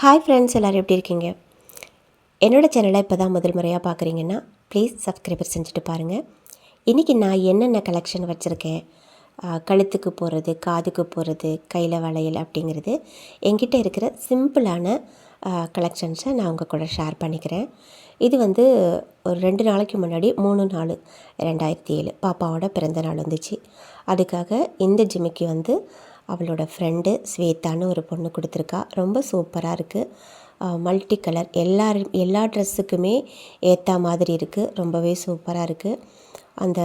Hi friends எல்லோரும் எப்படி இருக்கீங்க? என்னோடய சேனலை இப்போ தான் முதல் முறையாக பார்க்குறீங்கன்னா ப்ளீஸ் சப்ஸ்கிரைபர் செஞ்சுட்டு பாருங்கள் இன்றைக்கி நான் என்னென்ன கலெக்ஷன் வச்சுருக்கேன்? கழுத்துக்கு போகிறது காதுக்கு போகிறது கையில் வளையல் அப்படிங்கிறது என்கிட்ட இருக்கிற சிம்பிளான கலெக்ஷன்ஸை நான் உங்கள் கூட ஷேர் பண்ணிக்கிறேன். இது வந்து ஒரு ரெண்டு நாளைக்கு முன்னாடி மூணு நாலு ரெண்டாயிரத்தி ஏழு பாப்பாவோட பிறந்த நாள் வந்துச்சு. அதுக்காக இந்த ஜிம்முக்கு வந்து அவளோட ஃப்ரெண்டு ஸ்வேதான்னு ஒரு பொண்ணு கொடுத்துருக்கா. ரொம்ப சூப்பராக இருக்குது மல்டி கலர் எல்லா எல்லா ட்ரெஸ்ஸுக்குமே ஏற்ற மாதிரி இருக்குது ரொம்பவே சூப்பராக இருக்குது அந்த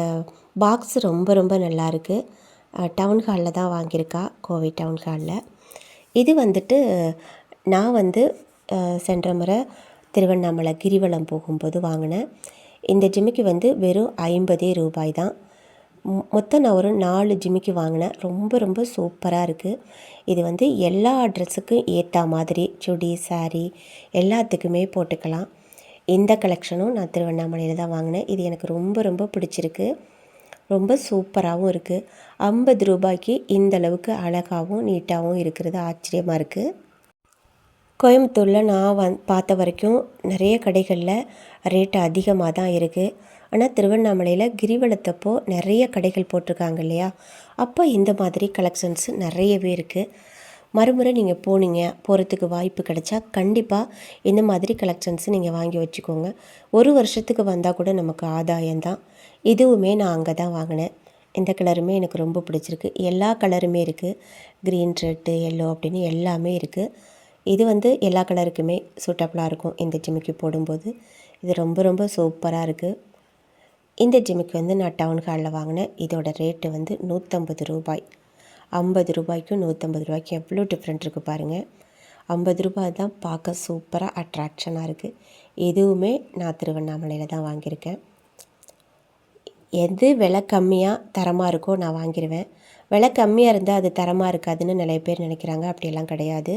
பாக்ஸ் ரொம்ப ரொம்ப நல்லா இருக்குது டவுன் ஹாலில் தான் வாங்கியிருக்கா. கோவை டவுன் ஹாலில் இது வந்துட்டு நான் வந்து சென்ற முறை திருவண்ணாமலை கிரிவலம் போகும்போது வாங்கினேன். இந்த ஜிம்முக்கு வந்து வெறும் ஐம்பதே ரூபாய் தான். மொத்தம் நான் ஒரு நாலு ஜிமிக்கு வாங்கினேன். ரொம்ப ரொம்ப சூப்பராக இருக்குது இது வந்து எல்லா ட்ரெஸ்ஸுக்கும் ஏற்ற மாதிரி சுடி சாரீ எல்லாத்துக்குமே போட்டுக்கலாம். இந்த கலெக்ஷனும் நான் திருவண்ணாமலையில் தான் வாங்கினேன். இது எனக்கு ரொம்ப ரொம்ப பிடிச்சிருக்கு. ரொம்ப சூப்பராகவும் இருக்குது ஐம்பது ரூபாய்க்கு இந்த அளவுக்கு அழகாகவும் நீட்டாகவும் இருக்கிறது ஆச்சரியமாக இருக்குது கோயம்புத்தூரில் நான் வந் பார்த்த வரைக்கும் நிறைய கடைகளில் ரேட் அதிகமாக தான் இருக்குது ஆனால் திருவண்ணாமலையில் கிரிவலத்தப்போ நிறைய கடைகள் போட்டிருக்காங்க இல்லையா? அப்போ இந்த மாதிரி கலெக்ஷன்ஸ் நிறையவே இருக்குது மறுமுறை நீங்கள் போனீங்க போகிறதுக்கு வாய்ப்பு கிடைச்சா கண்டிப்பாக இந்த மாதிரி கலெக்ஷன்ஸ் நீங்கள் வாங்கி வச்சுக்கோங்க. ஒரு வருஷத்துக்கு வந்தால் கூட நமக்கு ஆதாயம்தான் இதுவுமே நான் அங்கே தான் வாங்கினேன். இந்த கலருமே எனக்கு ரொம்ப பிடிச்சிருக்கு. எல்லா கலருமே இருக்குது க்ரீன் ரெட்டு எல்லோ அப்படின்னு எல்லாமே இருக்குது இது வந்து எல்லா கலருக்குமே சூட்டபுளாக இருக்கும். இந்த ஜிமிக்கி போடும்போது. இது ரொம்ப ரொம்ப சூப்பராக இருக்குது இந்த ஜிமிக்கு வந்து நான் டவுன் ஹாலில் வாங்கினேன். இதோட ரேட்டு வந்து நூற்றம்பது ரூபாய். ஐம்பது ரூபாய்க்கும் நூற்றம்பது ரூபாய்க்கும் எவ்வளோ டிஃப்ரெண்ட் இருக்குது பாருங்கள் ஐம்பது ரூபாய் தான் பார்க்க சூப்பராக அட்ராக்ஷனாக இருக்குது எதுவுமே நான் திருவண்ணாமலையில் தான் வாங்கியிருக்கேன். எது விலை கம்மியாக தரமாக இருக்கோ நான் வாங்கிடுவேன் விலை கம்மியாக இருந்தால் அது தரமாக இருக்காதுன்னு நிறைய பேர் நினைக்கிறாங்க. அப்படியெல்லாம் கிடையாது.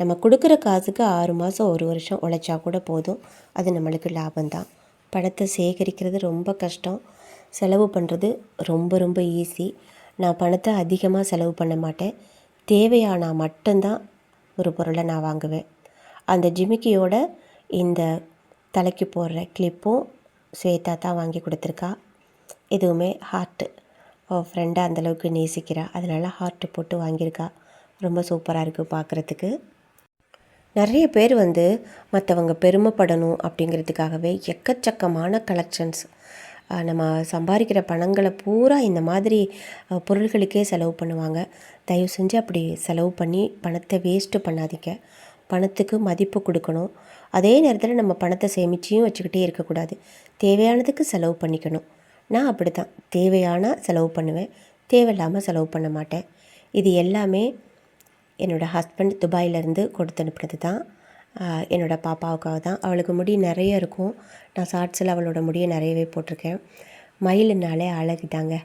நம்ம கொடுக்குற காசுக்கு ஆறு மாதம் ஒரு வருஷம் உழைச்சா கூட போதும். அது நம்மளுக்கு லாபம்தான். பணத்தை சேகரிக்கிறது ரொம்ப கஷ்டம். செலவு பண்ணுறது ரொம்ப ரொம்ப ஈஸி நான் பணத்தை அதிகமாக செலவு பண்ண மாட்டேன். தேவையானால் மட்டும்தான் ஒரு பொருளை நான் வாங்குவேன். அந்த ஜிமிக்கியோட இந்த தலைக்கு போடுற கிளிப்பும் ஸ்வேதா தான் வாங்கி கொடுத்துருக்கா. எதுவுமே ஹார்ட்டு அவள் ஃப்ரெண்டாக அந்தளவுக்கு நேசிக்கிறா. அதனால் ஹார்ட்டு போட்டு வாங்கியிருக்கா. ரொம்ப சூப்பராக இருக்குது பார்க்குறதுக்கு நிறைய பேர் வந்து மற்றவங்க பெருமைப்படணும் அப்படிங்கிறதுக்காகவே எக்கச்சக்கமான கலெக்ஷன்ஸ் நம்ம சம்பாதிக்கிற பணங்களை பூரா இந்த மாதிரி பொருள்களுக்கே செலவு பண்ணுவாங்க. தயவு செஞ்சு அப்படி செலவு பண்ணி பணத்தை வேஸ்ட்டு பண்ணாதீங்க. பணத்துக்கு மதிப்பு கொடுக்கணும். அதே நேரத்தில் நம்ம பணத்தை சேமிச்சியும் வச்சுக்கிட்டே இருக்கக்கூடாது. தேவையானதுக்கு செலவு பண்ணிக்கணும். நான் அப்படி தான் தேவையான செலவு பண்ணுவேன். தேவையில்லாமல் செலவு பண்ண மாட்டேன். இது எல்லாமே என்னோடய ஹஸ்பண்ட் துபாயிலேருந்து கொடுத்து அனுப்புனது தான் என்னோடய என்னோட பாப்பாவுக்காக தான் அவளுக்கு முடி நிறைய இருக்கும். நான் ஷார்ட்ஸில் அவளோட முடியை நிறையவே போட்டிருக்கேன். மயிலுனாலே அழகுதாங்க.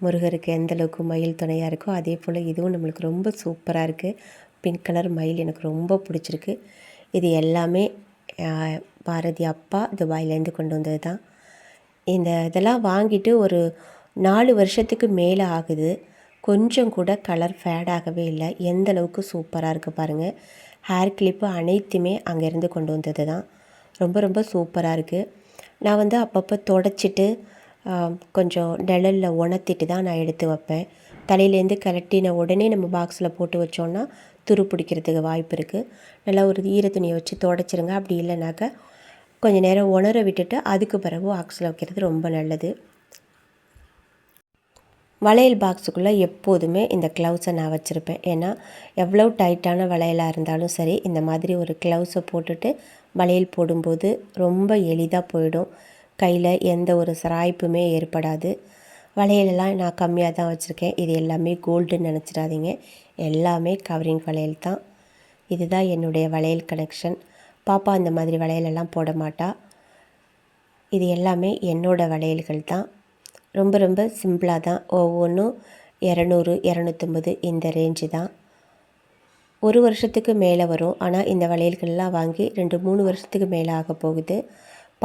முருகருக்கு எந்தளவுக்கு மயில் துணையாக இருக்கோ அதே போல் இதுவும் நம்மளுக்கு ரொம்ப சூப்பராக இருக்குது பிங்க் கலர் மயில் எனக்கு ரொம்ப பிடிச்சிருக்கு. இது எல்லாமே பாரதி அப்பா துபாயிலேருந்து கொண்டு வந்தது தான் இந்த இதெல்லாம் வாங்கிட்டு ஒரு நாலு வருஷத்துக்கு மேலே ஆகுது. கொஞ்சம் கூட கலர் ஃபேடாகவே இல்லை. எந்த அளவுக்கு சூப்பராக இருக்குது பாருங்கள் ஹேர் கிளிப்பு அனைத்துமே அங்கேருந்து கொண்டு வந்தது தான். ரொம்ப ரொம்ப சூப்பராக இருக்குது நான் வந்து அப்பப்போ தொடச்சிட்டு கொஞ்சம் நிழலில் உணர்த்திட்டு தான் நான் எடுத்து வைப்பேன். தலையிலேருந்து கலட்டின உடனே நம்ம பாக்ஸில் போட்டு வச்சோன்னா துரு பிடிக்கிறதுக்கு வாய்ப்பு இருக்குது நல்லா ஒரு ஈர துணியை வச்சு தொடச்சிருங்க. அப்படி இல்லைனாக்கா கொஞ்சம் நேரம் உணர விட்டுட்டு அதுக்கு பிறகு பாக்ஸில் வைக்கிறது ரொம்ப நல்லது. வளையல் பாக்ஸுக்குள்ளே எப்போதுமே இந்த க்ளவுஸை நான் வச்சுருப்பேன். ஏன்னா எவ்வளோ டைட்டான வளையலாக இருந்தாலும் சரி இந்த மாதிரி ஒரு க்ளவுஸை போட்டுட்டு வளையல் போடும்போது ரொம்ப எளிதாக போயிடும். கையில் எந்த ஒரு சிராய்ப்புமே ஏற்படாது. வளையலெல்லாம் நான் கம்மியாக தான் வச்சுருக்கேன். இது எல்லாமே கோல்டுன்னு நினச்சிடாதீங்க. எல்லாமே கவரிங் வளையல் தான். இதுதான் என்னுடைய வளையல் கலெக்ஷன் பாப்பா இந்த மாதிரி வளையலெல்லாம் போட மாட்டா. இது எல்லாமே என்னோடய வளையல்கள் தான். ரொம்ப ரொம்ப சிம்பிளாக தான். ஒவ்வொன்றும் இரநூறு இரநூத்தம்பது இந்த ரேஞ்சு தான். ஒரு வருஷத்துக்கு மேலே வரும். ஆனால் இந்த வளையல்கள்லாம் வாங்கி ரெண்டு மூணு வருஷத்துக்கு மேலே ஆக போகுது.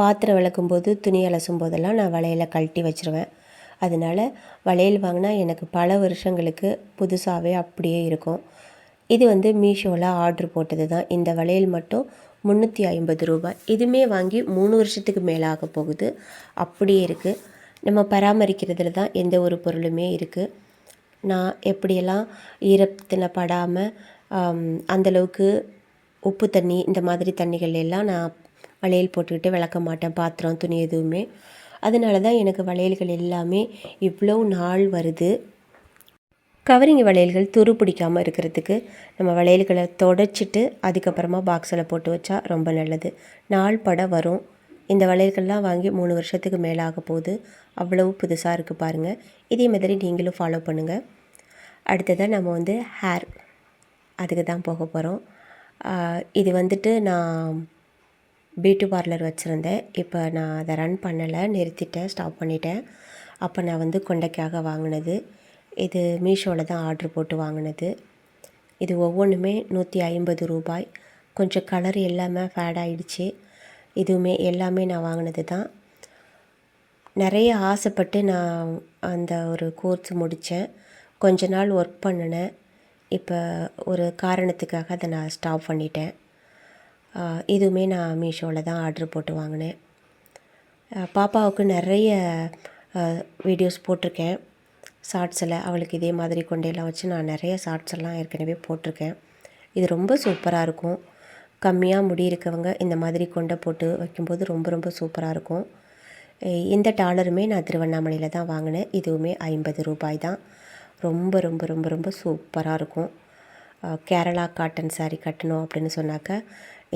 பாத்திரம் விளக்கும்போது துணி அலசும் போதெல்லாம் நான் வளையலை கழட்டி வச்சிருவேன். அதனால வளையல் வாங்கினா எனக்கு பல வருஷங்களுக்கு புதுசாகவே அப்படியே இருக்கும். இது வந்து மீஷோவில் ஆர்டர் போட்டது தான். இந்த வளையல் மட்டும் முந்நூற்றி ஐம்பது ரூபாய். இதுவுமே வாங்கி மூணு வருஷத்துக்கு மேலே ஆக போகுது. அப்படியே இருக்குது நம்ம பராமரிக்கிறதுல தான் எந்த ஒரு பொருளுமே இருக்குது நான் எப்படியெல்லாம் ஈரத்தில் படாமல் அந்தளவுக்கு உப்பு தண்ணி இந்த மாதிரி தண்ணிகள் எல்லாம் நான் வளையல் போட்டுக்கிட்டு விளக்க மாட்டேன். பாத்திரம் துணி எதுவுமே. அதனால தான் எனக்கு வளையல்கள் எல்லாமே இவ்வளோ நாள் வருது. கவரிங் வளையல்கள் துரு பிடிக்காமல் இருக்கிறதுக்கு நம்ம வளையல்களை தொடச்சிட்டு அதுக்கப்புறமா பாக்ஸில் போட்டு வச்சா ரொம்ப நல்லது. நாள் பட வரும். இந்த வளையல்கள்லாம் வாங்கி மூணு வருஷத்துக்கு மேலே ஆக போகுது. அவ்வளவு புதுசாக இருக்குது பாருங்கள் இதே மாதிரி நீங்களும் ஃபாலோ பண்ணுங்கள் அடுத்ததாக நம்ம வந்து ஹேர் அதுக்கு தான் போக போகிறோம் இது வந்துட்டு நான் பியூட்டி பார்லர் வச்சுருந்தேன். இப்போ நான் அதை ரன் பண்ணலை. நிறுத்திட்டேன். ஸ்டாப் பண்ணிட்டேன். அப்போ நான் வந்து கொண்டைக்காக வாங்கினது. இது மீஷோவில் தான் ஆர்ட்ரு போட்டு வாங்கினது. இது ஒவ்வொன்றுமே நூற்றி ஐம்பது ரூபாய். கொஞ்சம் கலர் எல்லாமே ஃபேட் ஆகிடுச்சு இதுவுமே எல்லாமே நான் வாங்கினது தான். நிறைய ஆசைப்பட்டு நான் அந்த ஒரு கோர்ஸ் முடித்தேன் கொஞ்ச நாள் ஒர்க் பண்ணினேன். இப்போ ஒரு காரணத்துக்காக அதை நான் ஸ்டாப் பண்ணிட்டேன். இதுவுமே நான் மீஷோவில் தான் ஆர்ட்ரு போட்டு வாங்கினேன். பாப்பாவுக்கு நிறைய வீடியோஸ் போட்டிருக்கேன். ஷார்ட்ஸில் அவளுக்கு இதே மாதிரி கொண்டையெல்லாம் வச்சு நான் நிறைய ஷார்ட்ஸ் எல்லாம் ஏற்கனவே போட்டிருக்கேன். இது ரொம்ப சூப்பராக இருக்கும். கம்மியாக முடி இருக்கவங்க இந்த மாதிரி கொண்டை போட்டு வைக்கும்போது ரொம்ப ரொம்ப சூப்பராக இருக்கும். இந்த டாலருமே நான் திருவண்ணாமலையில் தான் வாங்கினேன். இதுவுமே ஐம்பது ரூபாய் தான். ரொம்ப ரொம்ப ரொம்ப ரொம்ப சூப்பராக இருக்கும். கேரளா காட்டன் சாரீ கட்டணும் அப்படின்னு சொன்னாக்க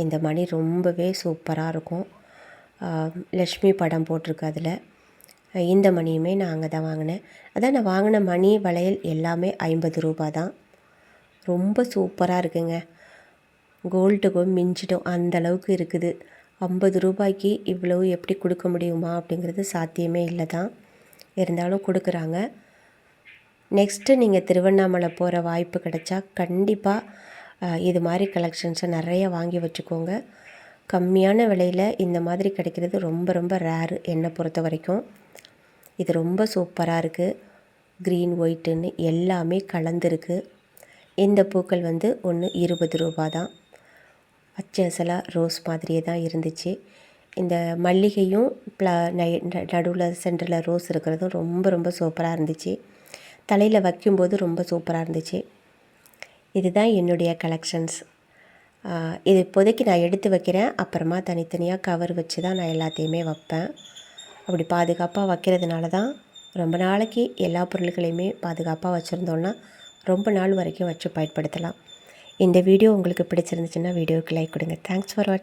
இந்த மணி ரொம்பவே சூப்பராக இருக்கும். லக்ஷ்மி படம் போட்டிருக்கு அதில். இந்த மணியுமே நான் அங்கே தான் வாங்கினேன். அதான் நான் வாங்கின மணி வளையல் எல்லாமே ஐம்பது ரூபா தான். ரொம்ப சூப்பராக இருக்குங்க. கோல்டுக்கும் மிஞ்சிடும். அந்த அளவுக்கு இருக்குது. ஐம்பது ரூபாய்க்கு இவ்வளவு எப்படி கொடுக்க முடியுமா அப்படிங்கிறது சாத்தியமே இல்லை தான். இருந்தாலும் கொடுக்குறாங்க. நெக்ஸ்ட்டு நீங்கள் திருவண்ணாமலை போகிற வாய்ப்பு கிடைச்சா கண்டிப்பாக இது மாதிரி கலெக்ஷன்ஸை நிறைய வாங்கி வச்சுக்கோங்க. கம்மியான விலையில் இந்த மாதிரி கிடைக்கிறது ரொம்ப ரொம்ப ரேரு என்னை பொறுத்த வரைக்கும். இது ரொம்ப சூப்பராக இருக்குது க்ரீன் ஒயிட்டுன்னு எல்லாமே கலந்துருக்கு. இந்த பூக்கள் வந்து ஒன்று இருபது ரூபா தான். அச்சசலாக ரோஸ் மாதிரியே தான் இருந்துச்சு. இந்த மல்லிகையும் ப்ள நடுவில் சென்டரில் ரோஸ் இருக்கிறதும் ரொம்ப ரொம்ப சூப்பராக இருந்துச்சு. தலையில் வைக்கும்போது ரொம்ப சூப்பராக இருந்துச்சு. இதுதான் என்னுடைய கலெக்ஷன்ஸ். இது இப்போதைக்கு நான் எடுத்து வைக்கிறேன். அப்புறமா தனித்தனியாக கவர் வச்சு தான் நான் எல்லாத்தையுமே வைப்பேன். அப்படி பாதுகாப்பாக வைக்கிறதுனால தான் ரொம்ப நாளைக்கு எல்லா பொருள்களையுமே பாதுகாப்பாக வச்சுருந்தோன்னா ரொம்ப நாள் வரைக்கும் வச்சு பயன்படுத்தலாம். இந்த வீடியோ உங்களுக்கு பிடிச்சிருந்துச்சுன்னா வீடியோவுக்கு லைக் கொடுங்க. தேங்க்ஸ் ஃபார் வாட்சிங்